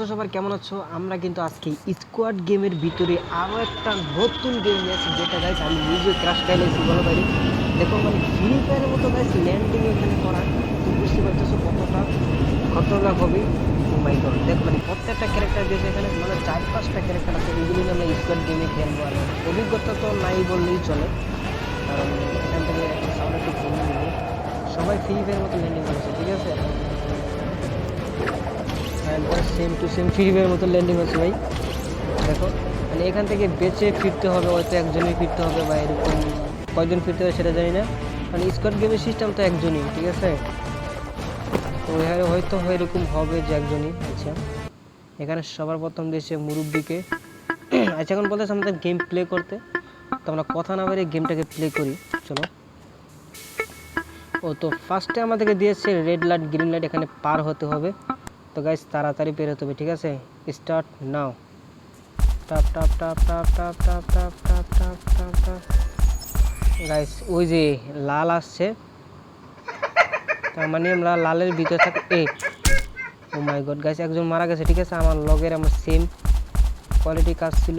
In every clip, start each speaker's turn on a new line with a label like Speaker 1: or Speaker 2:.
Speaker 1: তো সবার কেমন আছো? আমরা কিন্তু আজকে স্কোয়াড গেমের ভিতরে আরও একটা নতুন গেম আছে যেটা গাইছে আমি নিজে ক্রাশ খাইলেছি বলো ভাই। দেখো মানে ফ্রি ফায়ারের মতো গাইছে ল্যান্ডিং এখানে করা। তুমি বুঝতে পারতেছো কতটা খতরনাক হবে? মাই গড দেখো মানে প্রত্যেকটা ক্যারেক্টার দিয়েছে এখানে মানে চার পাঁচটা ক্যারেক্টার আছে, এগুলি আমরা স্কোয়াড গেমে খেলব আর অভিজ্ঞতা তো নাই বললেই চলে। কারণ এখান থেকে একটা একটু সবাই ফ্রি ফায়ারের মতো ল্যান্ডিং করেছে, ঠিক আছে? Same to same free fire মতো ল্যান্ডিং হচ্ছে ভাই। দেখো মানে এখান থেকে বেঁচে ফিরতে হবে হয়তো একজনই ফিরতে হবে বা এরকম কয়জন ফিরতে হবে সেটা জানি না। মানে স্কোয়াড গেমের সিস্টেম তো একজনই, ঠিক আছে? তো এখানে হয়তো এরকম হবে যে একজনই। আচ্ছা এখানে সবার প্রথম দিয়েছে মুরব্বিকে। আচ্ছা এখন বলতেছে আমাদের গেম প্লে করতে। তো আমরা কথা না বেরিয়ে গেমটাকে প্লে করি, চলো। ও, তো ফার্স্টে আমাদেরকে দিয়েছে রেড লাইট গ্রিন লাইট এখানে পার হতে হবে। তো গাইস তাড়াতাড়ি বের হতে হবে ঠিক আছে? স্টার্ট নাও টাপ টাপ টাপ টাপ টাপ টাপ টাপ টাপ টাপ টাপ টাপ গাইস ওই যে লাল আসছে। তার মানে আমরা লালের ভিতরে থাকি এ ও মাই গড গাইস একজন মারা গেছে, ঠিক আছে? আমার লগের আমার সেম কোয়ালিটি কাজ ছিল।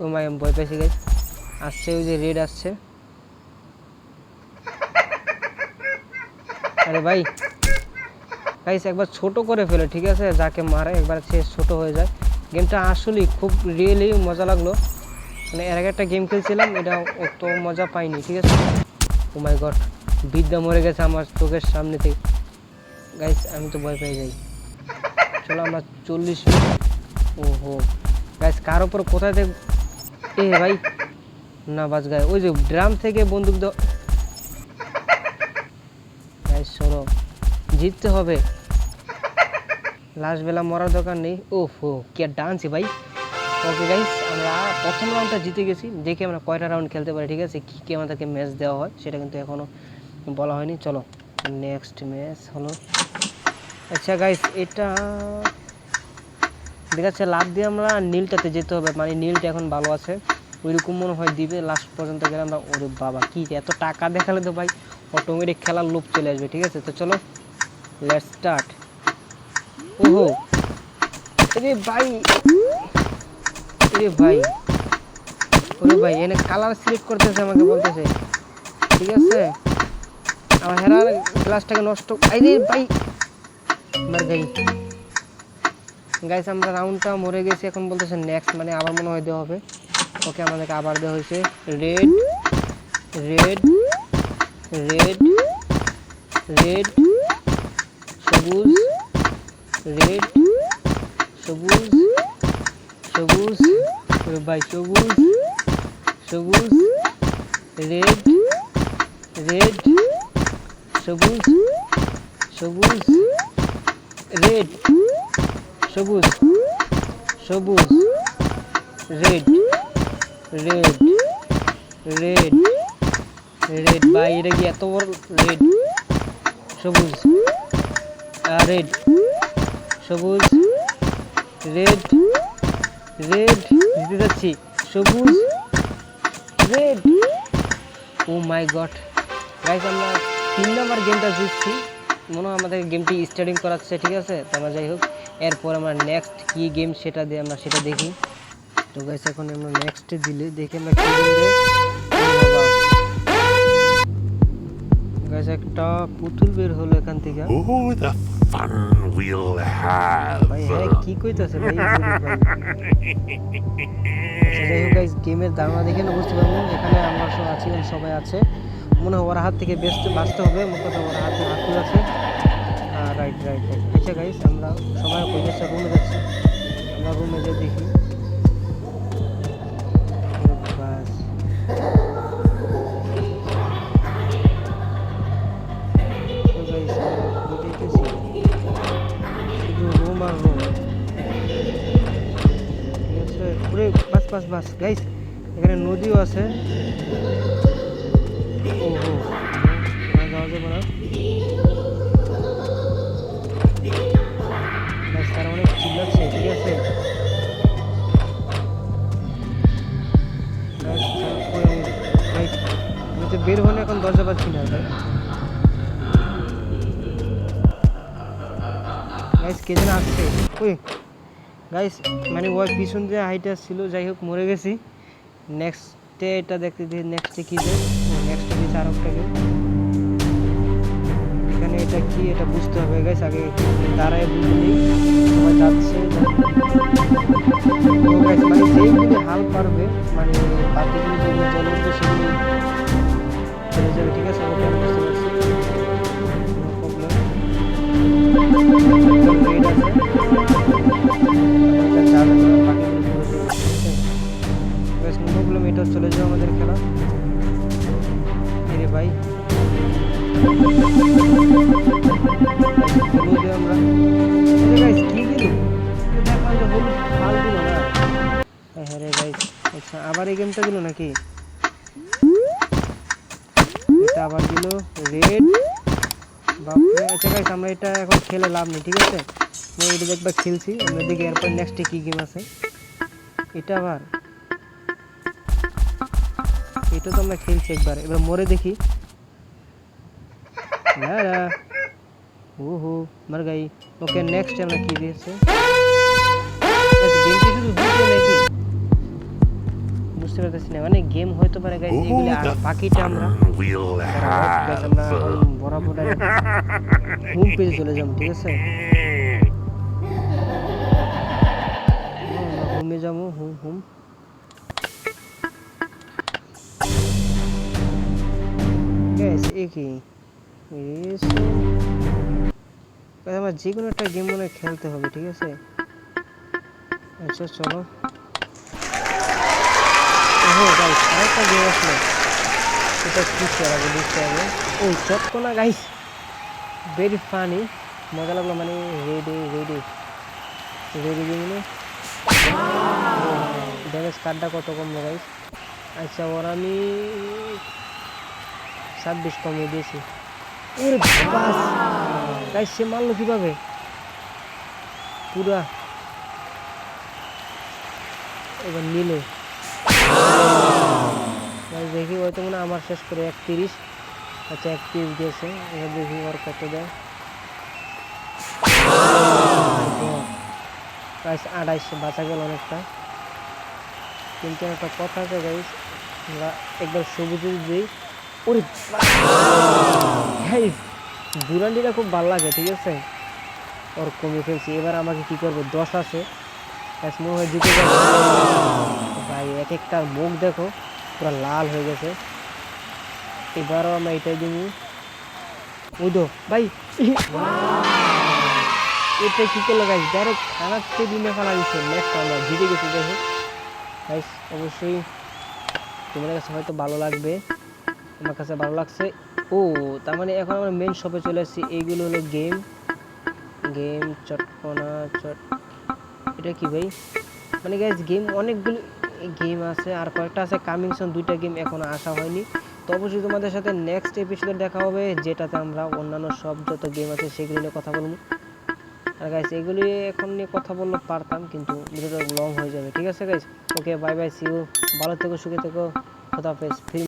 Speaker 1: ও মাই আমি ভয় পেয়েছি গাইস আসছে, ওই যে রেড আসছে। আরে ভাই গাইস একবার ছোট করে ফেলে, ঠিক আছে? যাকে মারে একবার সে ছোট হয়ে যায়। গেমটা আসলেই খুব রিয়েলি মজা লাগল। মানে এর আগে একটা গেম খেলছিলাম, এটা অত মজা পাইনি, ঠিক আছে? ও মাই গড বিদ্যা মরে গেছে আমার চোখের সামনে থেকে। গাইস আমি তো ভয় পেয়ে যাই। চলো আমরা চল্লিশ ও হো গাইস কার ওপর কোথায় দেখ এ ভাই না বাজ গায়ে। ওই যে ড্রাম থেকে বন্দুক দাও গাইস শোনো জিততে হবে। লাস্ট বেলা মরার দরকার নেই। ও হো কি ডান্সি ভাই। ওকে গাইস আমরা প্রথম রাউন্ডটা জিতে গেছি। দেখি আমরা কয়টা রাউন্ড খেলতে পারি, ঠিক আছে? কী কী আমাদেরকে ম্যাচ দেওয়া হয়, সেটা কিন্তু এখনও বলা হয়নি। চলো নেক্সট ম্যাচ হলো। আচ্ছা গাইস এটা আছে লাভ দিয়ে আমরা নীলটাতে যেতে হবে। মানে নীলটা এখন ভালো আছে। ওইরকম মনে হয় দিবে। লাস্ট পর্যন্ত গেলে আমরা, ওরে বাবা, কী এত টাকা দেখালে তো ভাই অটোমেটিক খেলার লোভ চলে আসবে, ঠিক আছে? তো চলো লেটস স্টার্ট ওহো আরে ভাই আরে ভাই ওরে ভাই এনে কালার সিলেক্ট করতেছে আমাকে বলতেছে ঠিক আছে আমার হেরার গ্লাসটাকে নষ্ট আরে ভাই মার গাই গাইস আমরা রাউন্ডটা মরে গেছি এখন বলতেছে নেক্সট মানে আবার মনে হয় দেওয়া হবে ওকে আমাদেরকে আবার দেওয়া হয়েছে রেড রেড রেড রেড সবুজ, রেড, সবুজ সবুজ, ভাই, সবুজ সবুজ, রেড রেড, সবুজ সবুজ, রেড, সবুজ সবুজ, রেড রেড রেড রেড, ভাই, এটা কি এত বড়? রেড, সবুজ। রেড সবুজ রেড রেড দিতে যাচ্ছি সবুজ red oh my god guys আমরা তিন নম্বর গেমটা জিতছি। মনে হয় আমাদের গেমটি স্টার্টিং করাচ্ছে, ঠিক আছে? তো আমরা যাই হোক, এরপর আমরা নেক্সট কি গেম সেটা দিয়ে আমরা সেটা দেখি। তো গাইস এখন আমরা নেক্সট দিলে দেখি আমরা গাইস একটা পুতুল বের হলো এখান থেকে।
Speaker 2: Oh, the fun we'll have.
Speaker 1: ভাই হ্যাঁ কি কইতাছে ভাই আচ্ছা, যাই হোক গাইস গেমের ধারণা দেখে না বুঝতে পারবেন এখানে আমরা সব আছি সবাই আছে। মনে হয় ওর হাত থেকে বেস্ট বাঁচতে হবে মোট কথা ওর হাতে হাতুর আছে। রাইট রাইট রাইট আচ্ছা গাইস আমরা সবাই কই যাচ্ছে রুমে যাচ্ছি আমরা রুমে যে দেখি। বাস গাইস এখানে নদীও আছে। ওহো ওখানে যাওয়া অনেক চিল্লাচ্ছে, ঠিক আছে? বের হলে এখন দরজা পাচ্ছি না গাইস কে যেন আসছে? ওই গাইস মানে ওই পিছন দিয়ে হাইটা ছিল, যাই হোক, মরে গেছি। নেক্সটে এটা দেখতে দিই নেক্সটে কি যে? নেক্সটে দিয়েছে আর একটা এখানে এটা কি, এটা বুঝতে হবে গাইস আগে দাঁড়ায় বুঝে নিই। সবাই যাচ্ছে মানে যেইগুলি হাল পারবে মানে বাকিগুলো যেগুলো মধ্যে সেগুলি আবার এই গেমটা দিল নাকি? এটা আবার দিল রেড আচ্ছা আমরা এটা এখন খেলে লাভ নেই, ঠিক আছে? আমি এটা একবার খেলছি, আমরা দেখি এরপর নেক্সটে কি গেম আছে এটা আবার, এটা তো আমরা খেলছি একবার। এবার মরে দেখি না না ওহো মর গাই ওকে নেক্সট আমরা কি দিয়েছে গেম কি শুধু দুটো নাকি বুঝতে পারতেছি না মানে গেম হয়তো পারে গাইস
Speaker 2: Ooh,
Speaker 1: এগুলি আর
Speaker 2: the
Speaker 1: বাকিটা আমরা
Speaker 2: fun we'll
Speaker 1: guys, আমরা
Speaker 2: have.
Speaker 1: এখন বরাবর হোম পেজে চলে যাব ঠিক আছে হোমে যাব হোম হোম গ্যাস এ কি Yes. Guys, আমার যে কোনো একটা গেম মনে খেলতে হবে, ঠিক আছে? আচ্ছা চলো। গেম আসলো। চটকনা গাইস লাগল মানে রেডি রেডি রেডি কার্ডটা কত গাইস আচ্ছা ওর আমি ছাব্বিশ কমিয়ে দিয়েছি। ওরে বাস। গাইস সে মারলো কীভাবে? পুরা। এবার নিলে। দেখি হয়তো মনে হয় আমার শেষ করে একত্রিশ। আচ্ছা একত্রিশ দিয়েছে। এবার দেখি ওর কত দেয়। আড়াইশ, বাঁচা গেল অনেকটা। কিন্তু একটা কথা আছে, গাইস, আমরা একবার সবুজ দিই। ওরে দুরান্ডিটা খুব ভালো লাগে, ঠিক আছে? ওর কমে ফেলছি। এবার আমাকে কি করব? দশ আছে। মনে হয় জিতে ভাই, এক একটা মুখ দেখো, পুরো লাল হয়ে গেছে। এবারও আমরা এটাই ওই তো, ভাই। এটা কি করল গাইস ডাইরেক্ট খানার টেবিলে ফেলা দিচ্ছে নেক্সট আমরা জিতে গেছি, দেখো। অবশ্যই তোমাদের কাছে হয়তো ভালো লাগবে। আমার কাছে ভালো লাগছে। ও, তার মানে এখন আমরা মেন শপে চলে আসছি। এইগুলো হলো গেম গেম চটকনা চট এটা কি ভাই? মানে গাইস গেম অনেকগুলো গেম আছে, আর কয়েকটা আছে। কামিং সন দুইটা গেম এখনও আসা হয়নি। তো অবশ্যই তোমাদের সাথে নেক্সট এপিসোডে দেখা হবে, যেটাতে আমরা অন্যান্য সব যত গেম আছে, সেগুলো নিয়ে কথা বলব। আর গাইস এগুলি এখন নিয়ে কথা বললে পারতাম, কিন্তু ভিডিওটা লং হয়ে যাবে। ঠিক আছে guys okay bye bye see you ভালো থেকো, সুখে থেকো। খোদাফেজ ফির